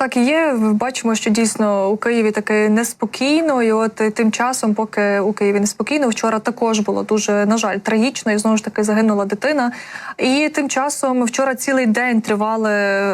Так і є. Бачимо, що дійсно у Києві таки неспокійно. І от е, тим часом, поки у Києві неспокійно, вчора також було дуже на жаль трагічно, і знову ж таки загинула дитина. І тим часом вчора цілий день тривали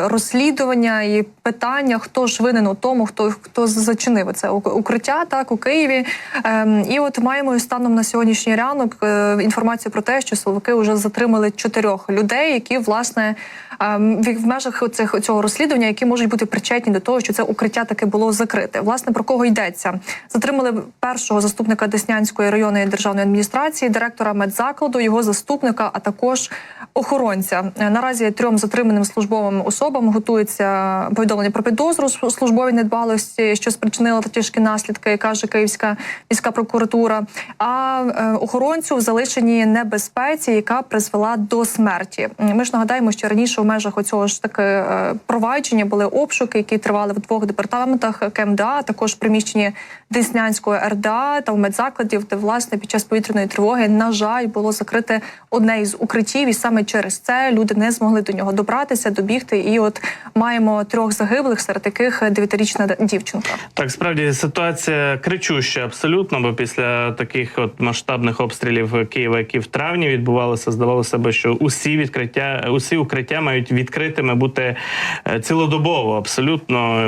розслідування і питання, хто ж винен у тому, хто хто зачинив це укриття, так у Києві. Ем, і от маємо станом на сьогоднішній ранок е, інформацію про те, що силовики вже затримали чотирьох людей, які власне ем, в межах цих цього розслідування, які можуть бути причетні до того, що це укриття таки було закрите. Власне про кого йдеться? Затримали першого заступника Деснянської районної державної адміністрації, директора медзакладу, його заступника, а також охоронця. Е, Наразі трьом затриманим службовим особам готується повідомлення про підозру с- службовій недбалості, що спричинило тяжкі наслідки, каже Київська міська прокуратура. А е, охоронцю в залишеній небезпеці, яка призвела до смерті. Ми ж нагадаємо, що раніше у межах оцього ж таки е, провадження були обшуки, які тривали в двох департаментах КМДА, також приміщенні Деснянської РДА та в медзакладів, де власне під час повітряної тривоги, на жаль, було закрите одне із укриттів, і саме через це люди не змогли до нього добратися, добігти. І от маємо трьох загиблих, серед яких дев'ятирічна дівчинка. Так, справді ситуація кричуща абсолютно, бо після таких от масштабних обстрілів Києва, які в травні відбувалися, здавалося би, що усі відкриття, усі укриття мають відкритими бути е, цілодобово, абсолютно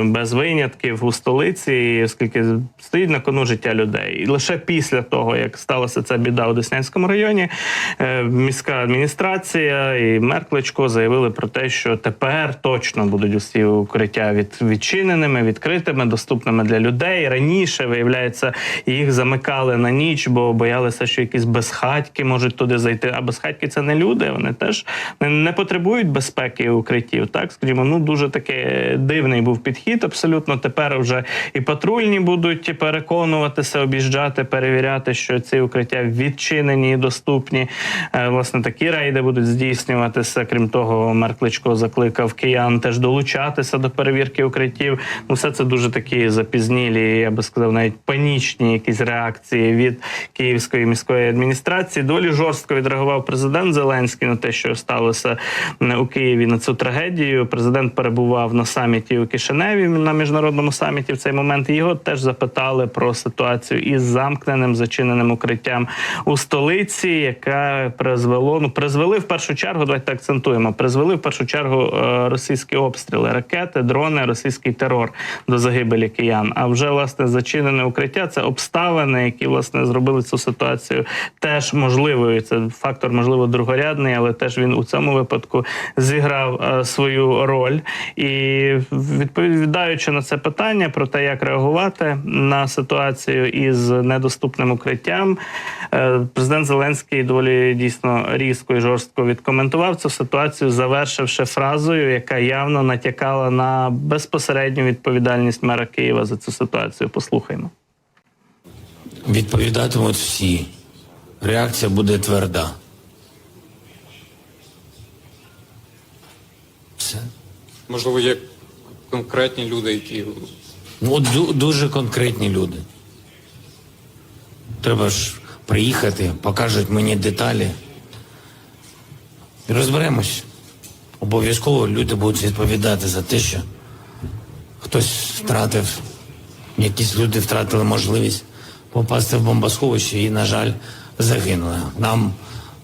без винятків у столиці, оскільки стоїть на кону життя людей. І лише після того, як сталася ця біда у Деснянському районі, е, міська адміністрація і мер Кличко заявили про те, що тепер точно будуть усі укриття від відчиненими, відкритими, доступними для людей. Раніше виявляється, їх замикали на ніч, бо боялися, що якісь безхатьки можуть туди зайти. А безхатьки це не люди. Вони теж не, потребують безпеки укриттів. Так скажімо, ну дуже таке дивний був підхід. Абсолютно тепер вже і патрульні будуть переконуватися, об'їжджати, перевіряти, що ці укриття відчинені і доступні. Е, Власне, такі рейди будуть здійснюватися. Крім того, мер Кличко закликав киян теж долучатися до перевірки укриттів. Ну, все це дуже такі запізнілі, я би сказав, навіть панічні якісь реакції від Київської міської адміністрації. Доволі жорстко відреагував президент Зеленський на те, що сталося е, у Києві на цю трагедію. Президент перебував на саміті у Кишиневі на міжнародному саміті в цей момент. Його теж запитали про ситуацію із замкненим зачиненим укриттям у столиці, яка призвело ну призвели в першу чергу. Давайте акцентуємо. Призвели в першу чергу е, російські обстріли, ракети, дрони, російський терор до загибелі киян. А вже власне зачинене укриття це обставини, які власне зробили цю ситуацію теж можливою. Це фактор, можливо, другорядний, але теж він у цьому випадку зіграв е, свою роль. І відповідаючи на це питання про те, як реагувати на ситуацію із недоступним укриттям, е, президент Зеленський доволі дійсно різко і жорстко відкоментував цю ситуацію, завершивши фразою, яка явно натякала на безпосередню відповідальність мера Києва за цю ситуацію. Послухаймо. Відповідатимуть всі. Реакція буде тверда. Все. Можливо, є конкретні люди, які Ну, дуже конкретні люди. Треба ж приїхати, покажуть мені деталі. Розберемось. Обов'язково люди будуть відповідати за те, що хтось втратив, якісь люди втратили можливість попасти в бомбосховище і, на жаль, загинули. Нам,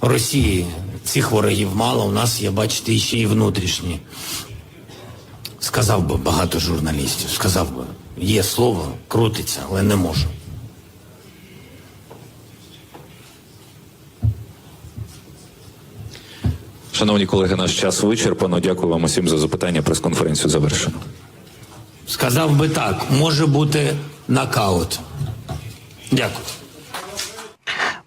Росії, цих ворогів мало, у нас є, бачите, ще і внутрішні. Сказав би багато журналістів, сказав би, є слово, крутиться, але не можу. Шановні колеги, наш час вичерпано. Дякую вам усім за запитання. Прес-конференцію завершено. Сказав би так, може бути нокаут. Дякую.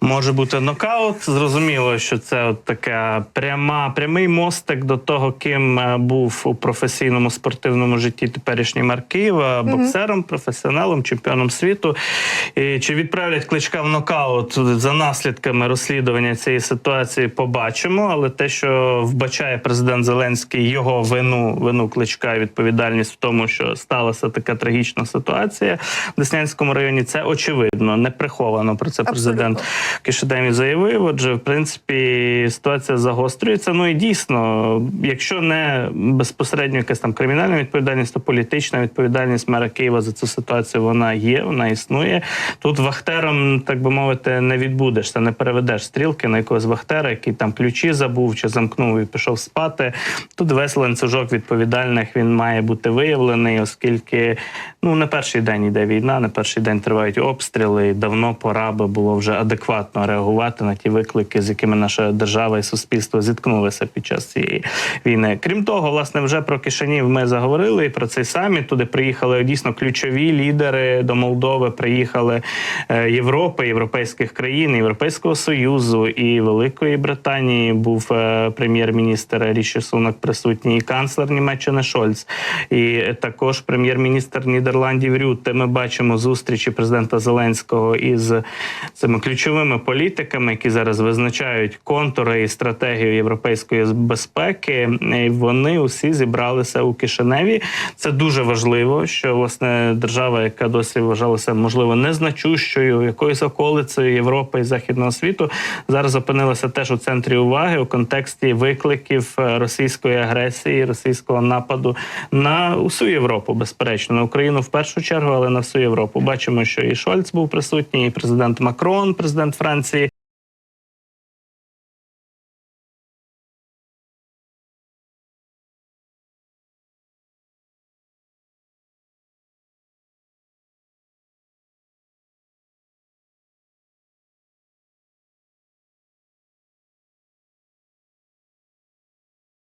Може бути нокаут. Зрозуміло, що це от така пряма, прямий мостик до того, ким е, був у професійному спортивному житті теперішній мер Києва, боксером, професіоналом, чемпіоном світу. І чи відправлять кличка в нокаут за наслідками розслідування цієї ситуації? Побачимо. Але те, що вбачає президент Зеленський його вину, вину кличка і відповідальність в тому, що сталася така трагічна ситуація в Деснянському районі, це очевидно, не приховано про це президент в Кишиневі заявив. Отже, в принципі, ситуація загострюється. Ну і дійсно, якщо не безпосередньо якась там кримінальна відповідальність, то політична відповідальність мера Києва за цю ситуацію вона є, вона існує. Тут вахтером, так би мовити, не відбудешся, не переведеш стрілки на якогось вахтера, який там ключі забув чи замкнув і пішов спати. Тут весь ланцюжок відповідальних він має бути виявлений, оскільки ну не перший день йде війна, не перший день тривають обстріли. І давно пора би було вже адекватно реагувати на ті виклики, з якими наша держава і суспільство зіткнулися під час цієї війни. Крім того, власне, вже про Кишинів ми заговорили і про цей саміт. Туди приїхали дійсно ключові лідери до Молдови. Приїхали е, Європи, європейських країн, Європейського союзу і Великої Британії. Був е, прем'єр-міністр Ріші Сунок присутній, і канцлер Німеччини Шольц, і також прем'єр-міністр Нідерландів Рютте. Ми бачимо зустрічі президента Зеленського із цими ключовими політиками, які зараз визначають контури і стратегію європейської безпеки. Вони усі зібралися у Кишиневі. Це дуже важливо, що власне держава, яка досі вважалася можливо незначущою, якоюсь околицею Європи і західного світу, зараз опинилася теж у центрі уваги у контексті викликів е, російської агресії, російського нападу на усю Європу, безперечно, на Україну в першу чергу, але на всю Європу. Бачимо, що і Шольц був присутній, і президент Макрон, президент Франції.